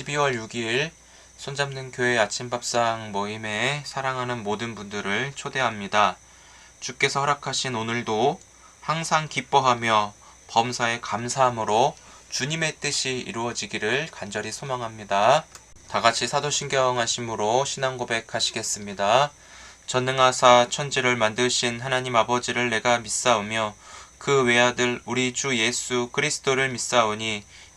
12월 6일 손잡는 교회 아침밥상 모임에 사랑하는 모든 분들을 초대합니다. 주께서 허락하신 오늘도 항상 기뻐하며 범사에 감사함으로 주님의 뜻이 이루어지기를 간절히 소망합니다. 다 같이 사도신경 하심으로 신앙 고백하시겠습니다. 전능하사 천지를 만드신 하나님 아버지를 내가 믿사오며 그 외아들 우리 주 예수 그리스도를 믿사오니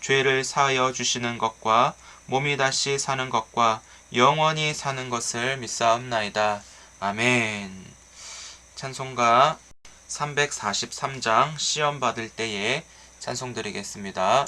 죄를 사하여 주시는 것과 몸이 다시 사는 것과 영원히 사는 것을 믿사옵나이다. 아멘. 찬송가 343장 시험 받을 때에 찬송 드리겠습니다.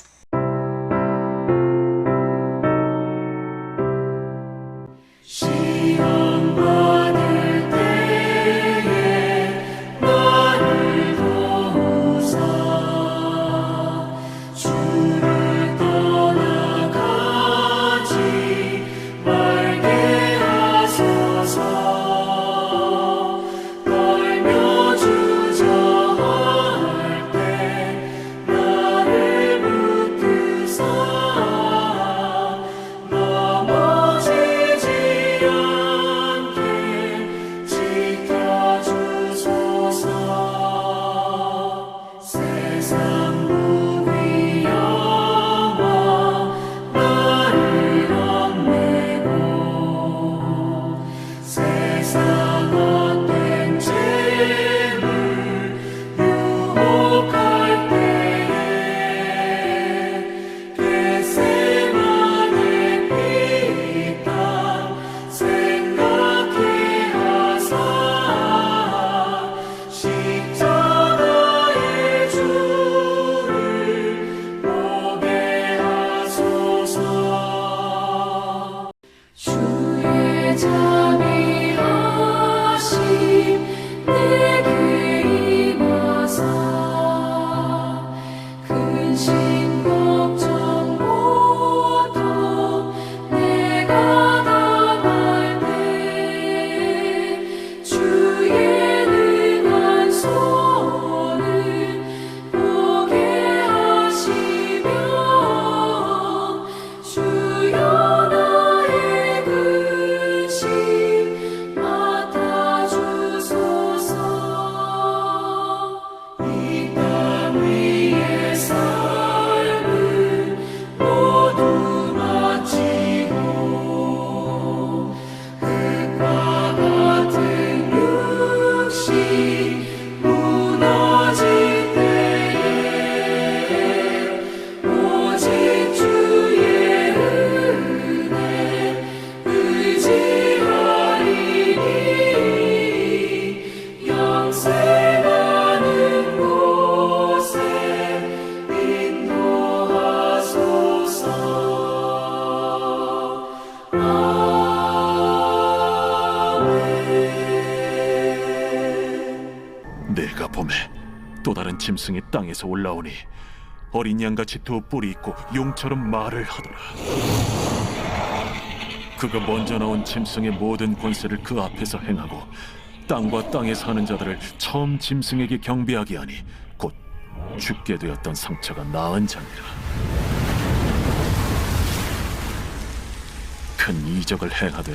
내가 봄에 또 다른 짐승이 땅에서 올라오니 어린 양같이 두 뿔이 있고 용처럼 말을 하더라. 그가 먼저 나온 짐승의 모든 권세를 그 앞에서 행하고 땅과 땅에 사는 자들을 처음 짐승에게 경배하게 하니 곧 죽게 되었던 상처가 나은 자니라. 큰 이적을 행하되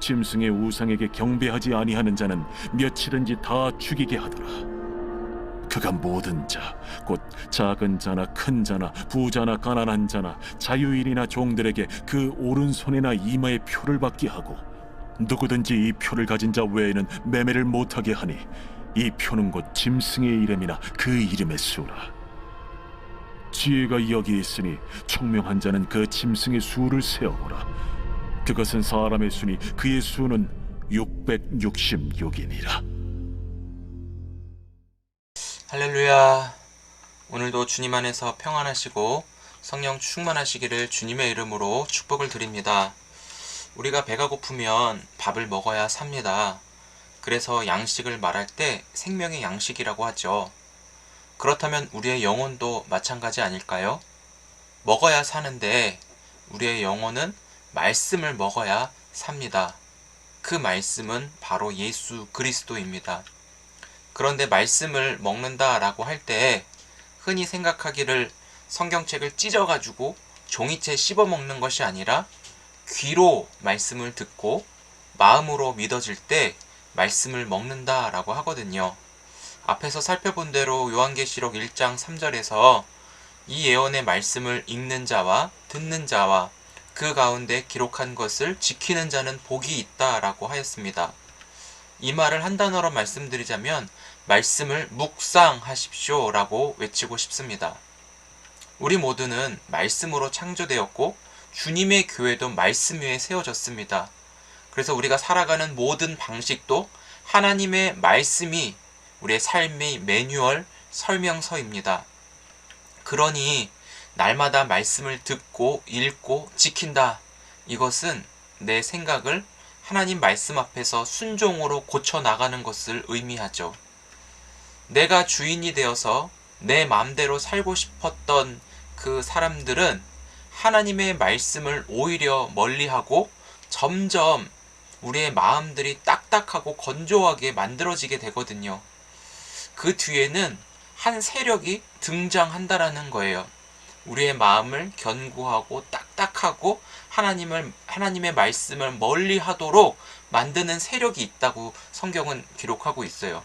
짐승의 우상에게 경배하지 아니하는 자는 며칠은지 다 죽이게 하더라. 그가 모든 자, 곧 작은 자나 큰 자나 부자나 가난한 자나 자유인이나 종들에게 그 오른손이나 이마에 표를 받게 하고 누구든지 이 표를 가진 자 외에는 매매를 못하게 하니 이 표는 곧 짐승의 이름이나 그 이름의 수라 지혜가 여기 있으니 총명한 자는 그 짐승의 수를 세어보라 그것은 사람의 수니 그의 수는 666이니라 할렐루야. 오늘도 주님 안에서 평안하시고 성령 충만하시기를 주님의 이름으로 축복을 드립니다. 우리가 배가 고프면 밥을 먹어야 삽니다. 그래서 양식을 말할 때 생명의 양식이라고 하죠. 그렇다면 우리의 영혼도 마찬가지 아닐까요? 먹어야 사는데 우리의 영혼은 말씀을 먹어야 삽니다. 그 말씀은 바로 예수 그리스도입니다. 그런데 말씀을 먹는다라고 할때 흔히 생각하기를 성경책을 찢어가지고 종이채 씹어 먹는 것이 아니라 귀로 말씀을 듣고 마음으로 믿어질 때 말씀을 먹는다라고 하거든요. 앞에서 살펴본 대로 요한계시록 1장 3절에서 이 예언의 말씀을 읽는 자와 듣는 자와 그 가운데 기록한 것을 지키는 자는 복이 있다 라고 하였습니다. 이 말을 한 단어로 말씀드리자면 말씀을 묵상하십시오 라고 외치고 싶습니다. 우리 모두는 말씀으로 창조되었고 주님의 교회도 말씀 위에 세워졌습니다. 그래서 우리가 살아가는 모든 방식도 하나님의 말씀이 우리의 삶의 매뉴얼 설명서입니다. 그러니 날마다 말씀을 듣고 읽고 지킨다. 이것은 내 생각을 하나님 말씀 앞에서 순종으로 고쳐 나가는 것을 의미하죠. 내가 주인이 되어서 내 마음대로 살고 싶었던 그 사람들은 하나님의 말씀을 오히려 멀리하고 점점 우리의 마음들이 딱딱하고 건조하게 만들어지게 되거든요. 그 뒤에는 한 세력이 등장한다라는 거예요. 우리의 마음을 견고하고 딱딱하고 하나님을 하나님의 말씀을 멀리하도록 만드는 세력이 있다고 성경은 기록하고 있어요.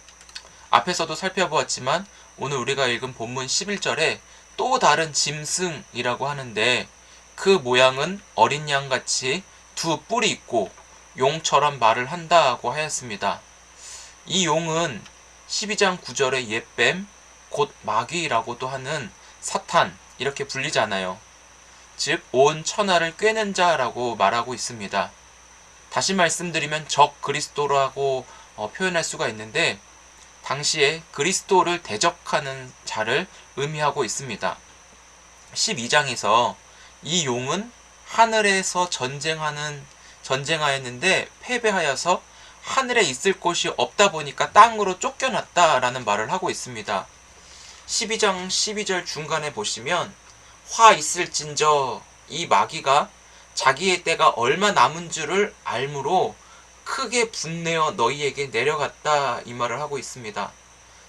앞에서도 살펴보았지만 오늘 우리가 읽은 본문 11절에 또 다른 짐승이라고 하는데 그 모양은 어린 양같이 두 뿔이 있고 용처럼 말을 한다고 하였습니다. 이 용은 12장 9절의 옛뱀, 곧 마귀라고도 하는 사탄, 이렇게 불리잖아요. 즉, 온 천하를 꿰는 자라고 말하고 있습니다. 다시 말씀드리면 적 그리스도라고 어, 표현할 수가 있는데, 당시에 그리스도를 대적하는 자를 의미하고 있습니다. 12장에서 이 용은 하늘에서 전쟁하는 전쟁하였는데 패배하여서 하늘에 있을 곳이 없다 보니까 땅으로 쫓겨났다라는 말을 하고 있습니다. 12장 12절 중간에 보시면 화 있을진저 이 마귀가 자기의 때가 얼마 남은 줄을 알므로 크게 분내어 너희에게 내려갔다 이 말을 하고 있습니다.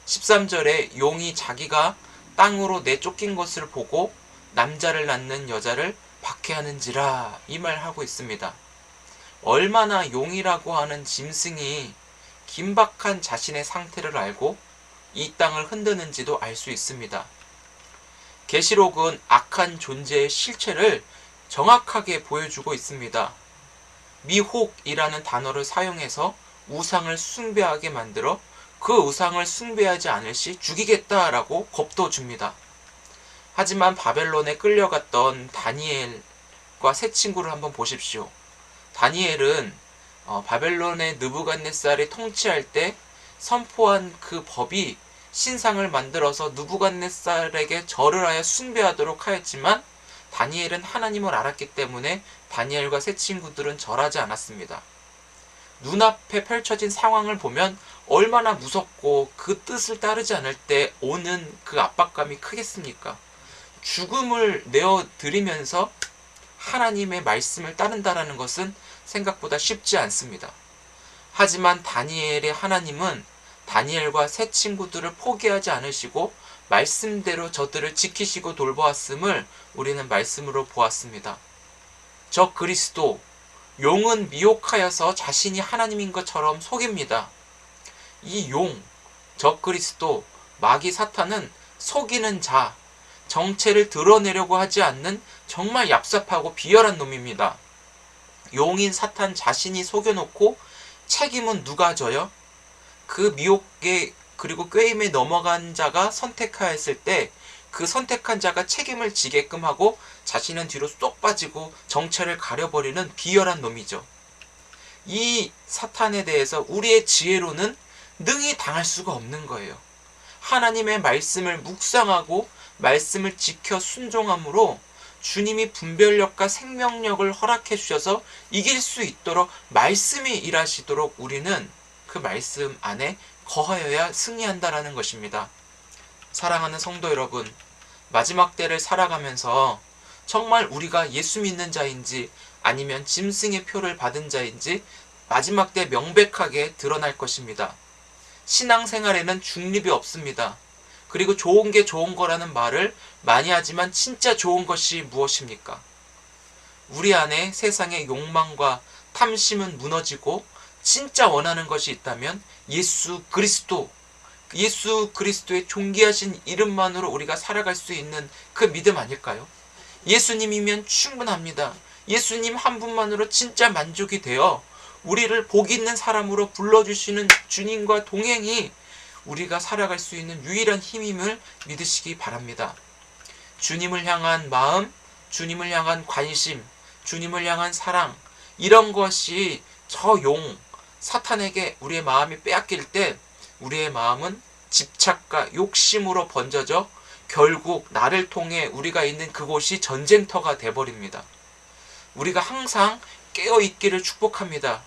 13절에 용이 자기가 땅으로 내쫓긴 것을 보고 남자를 낳는 여자를 박해하는지라 이 말 하고 있습니다. 얼마나 용이라고 하는 짐승이 긴박한 자신의 상태를 알고 이 땅을 흔드는지도 알 수 있습니다. 계시록은 악한 존재의 실체를 정확하게 보여주고 있습니다. 미혹이라는 단어를 사용해서 우상을 숭배하게 만들어 그 우상을 숭배하지 않을 시 죽이겠다라고 겁도 줍니다. 하지만 바벨론에 끌려갔던 다니엘과 세 친구를 한번 보십시오. 다니엘은 어, 바벨론의 느부갓네살이 통치할 때 선포한 그 법이 신상을 만들어서 누부갓네살에게 절을 하여 숭배하도록 하였지만 다니엘은 하나님을 알았기 때문에 다니엘과 세 친구들은 절하지 않았습니다. 눈앞에 펼쳐진 상황을 보면 얼마나 무섭고 그 뜻을 따르지 않을 때 오는 그 압박감이 크겠습니까? 죽음을 내어 드리면서 하나님의 말씀을 따른다라는 것은 생각보다 쉽지 않습니다. 하지만 다니엘의 하나님은 다니엘과 세 친구들을 포기하지 않으시고 말씀대로 저들을 지키시고 돌보았음을 우리는 말씀으로 보았습니다. 저 그리스도 용은 미혹하여서 자신이 하나님인 것처럼 속입니다. 이 용, 저 그리스도, 마귀 사탄은 속이는 자, 정체를 드러내려고 하지 않는 정말 얍삽하고 비열한 놈입니다. 용인 사탄 자신이 속여놓고 책임은 누가 져요? 그 미혹의 그리고 꾀임에 넘어간 자가 선택하였을 때 그 선택한 자가 책임을 지게끔 하고 자신은 뒤로 쏙 빠지고 정체를 가려버리는 비열한 놈이죠. 이 사탄에 대해서 우리의 지혜로는 능히 당할 수가 없는 거예요. 하나님의 말씀을 묵상하고 말씀을 지켜 순종함으로 주님이 분별력과 생명력을 허락해 주셔서 이길 수 있도록 말씀이 일하시도록 우리는 그 말씀 안에 거하여야 승리한다라는 것입니다. 사랑하는 성도 여러분, 마지막 때를 살아가면서 정말 우리가 예수 믿는 자인지 아니면 짐승의 표를 받은 자인지 마지막 때 명백하게 드러날 것입니다. 신앙생활에는 중립이 없습니다. 그리고 좋은 게 좋은 거라는 말을 많이 하지만 진짜 좋은 것이 무엇입니까? 우리 안에 세상의 욕망과 탐심은 무너지고 진짜 원하는 것이 있다면 예수 그리스도 예수 그리스도의 존귀하신 이름만으로 우리가 살아갈 수 있는 그 믿음 아닐까요? 예수님이면 충분합니다. 예수님 한 분만으로 진짜 만족이 되어 우리를 복 있는 사람으로 불러주시는 주님과 동행이 우리가 살아갈 수 있는 유일한 힘임을 믿으시기 바랍니다. 주님을 향한 마음, 주님을 향한 관심, 주님을 향한 사랑, 이런 것이 저 용, 사탄에게 우리의 마음이 빼앗길 때 우리의 마음은 집착과 욕심으로 번져져 결국 나를 통해 우리가 있는 그곳이 전쟁터가 돼버립니다. 우리가 항상 깨어 있기를 축복합니다.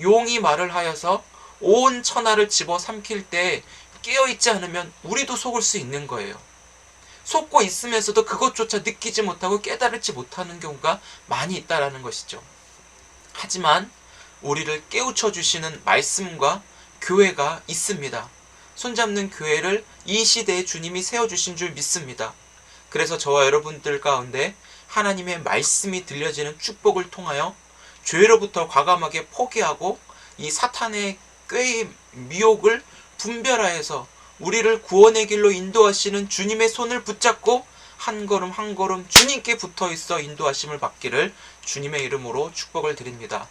용이 말을 하여서 온 천하를 집어 삼킬 때 깨어 있지 않으면 우리도 속을 수 있는 거예요. 속고 있으면서도 그것조차 느끼지 못하고 깨달지 못하는 경우가 많이 있다라는 것이죠. 하지만 우리를 깨우쳐 주시는 말씀과 교회가 있습니다. 손잡는 교회를 이 시대에 주님이 세워주신 줄 믿습니다. 그래서 저와 여러분들 가운데 하나님의 말씀이 들려지는 축복을 통하여 죄로부터 과감하게 포기하고 이 사탄의 꾀의 미혹을 분별하여서 우리를 구원의 길로 인도하시는 주님의 손을 붙잡고 한 걸음 한 걸음 주님께 붙어 있어 인도하심을 받기를 주님의 이름으로 축복을 드립니다.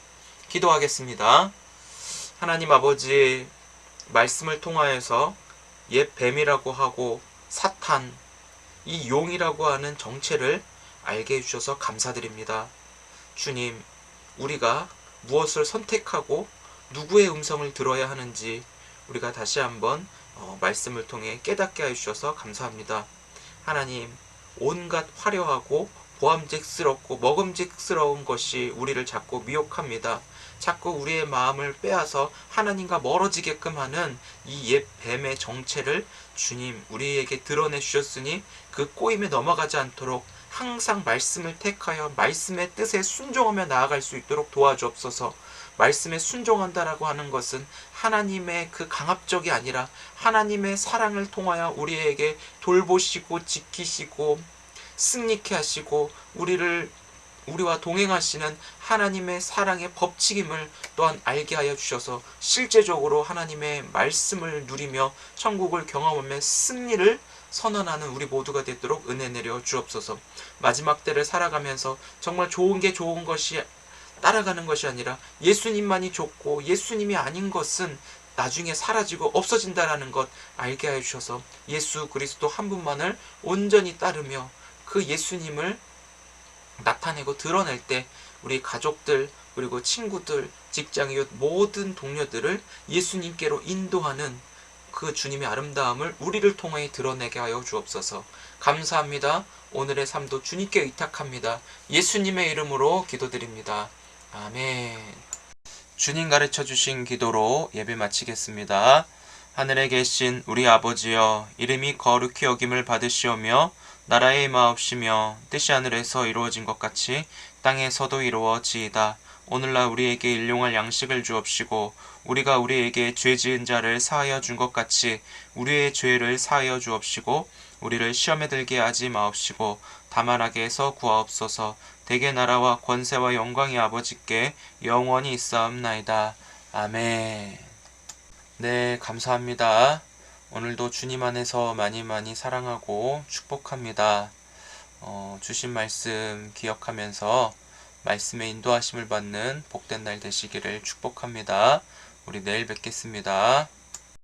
기도하겠습니다. 하나님 아버지 말씀을 통하여서 옛 뱀이라고 하고 사탄 이 용이라고 하는 정체를 알게 해주셔서 감사드립니다. 주님, 우리가 무엇을 선택하고 누구의 음성을 들어야 하는지 우리가 다시 한번 어, 말씀을 통해 깨닫게 해주셔서 감사합니다. 하나님, 온갖 화려하고 보암직스럽고 먹음직스러운 것이 우리를 자꾸 미혹합니다. 자꾸 우리의 마음을 빼앗아 하나님과 멀어지게끔 하는 이 옛 뱀의 정체를 주님 우리에게 드러내 주셨으니 그 꼬임에 넘어가지 않도록 항상 말씀을 택하여 말씀의 뜻에 순종하며 나아갈 수 있도록 도와주옵소서. 말씀에 순종한다라고 하는 것은 하나님의 그 강압적이 아니라 하나님의 사랑을 통하여 우리에게 돌보시고 지키시고 승리케 하시고 우리를 우리와 동행하시는 하나님의 사랑의 법칙임을 또한 알게 하여 주셔서 실제적으로 하나님의 말씀을 누리며 천국을 경험하며 승리를 선언하는 우리 모두가 되도록 은혜 내려 주옵소서. 마지막 때를 살아가면서 정말 좋은 게 좋은 것이 따라가는 것이 아니라 예수님만이 좋고 예수님이 아닌 것은 나중에 사라지고 없어진다라는 것 알게 하여 주셔서 예수 그리스도 한 분만을 온전히 따르며 그 예수님을 나타내고 드러낼 때 우리 가족들 그리고 친구들 직장이웃 모든 동료들을 예수님께로 인도하는 그 주님의 아름다움을 우리를 통해 드러내게 하여 주옵소서. 감사합니다. 오늘의 삶도 주님께 의탁합니다. 예수님의 이름으로 기도드립니다. 아멘. 주님 가르쳐 주신 기도로 예배 마치겠습니다. 하늘에 계신 우리 아버지여 이름이 거룩히 여김을 받으시오며 나라의 마옵시며 뜻이 하늘에서 이루어진 것 같이 땅에서도 이루어지이다. 오늘날 우리에게 일용할 양식을 주옵시고 우리가 우리에게 죄 지은 자를 사하여 준 것 같이 우리의 죄를 사하여 주옵시고 우리를 시험에 들게 하지 마옵시고 다만 하게 해서 구하옵소서 대개 나라와 권세와 영광이 아버지께 영원히 있사옵나이다. 아멘. 네, 감사합니다. 오늘도 주님 안에서 많이 많이 사랑하고 축복합니다. 어, 주신 말씀 기억하면서 말씀의 인도하심을 받는 복된 날 되시기를 축복합니다. 우리 내일 뵙겠습니다.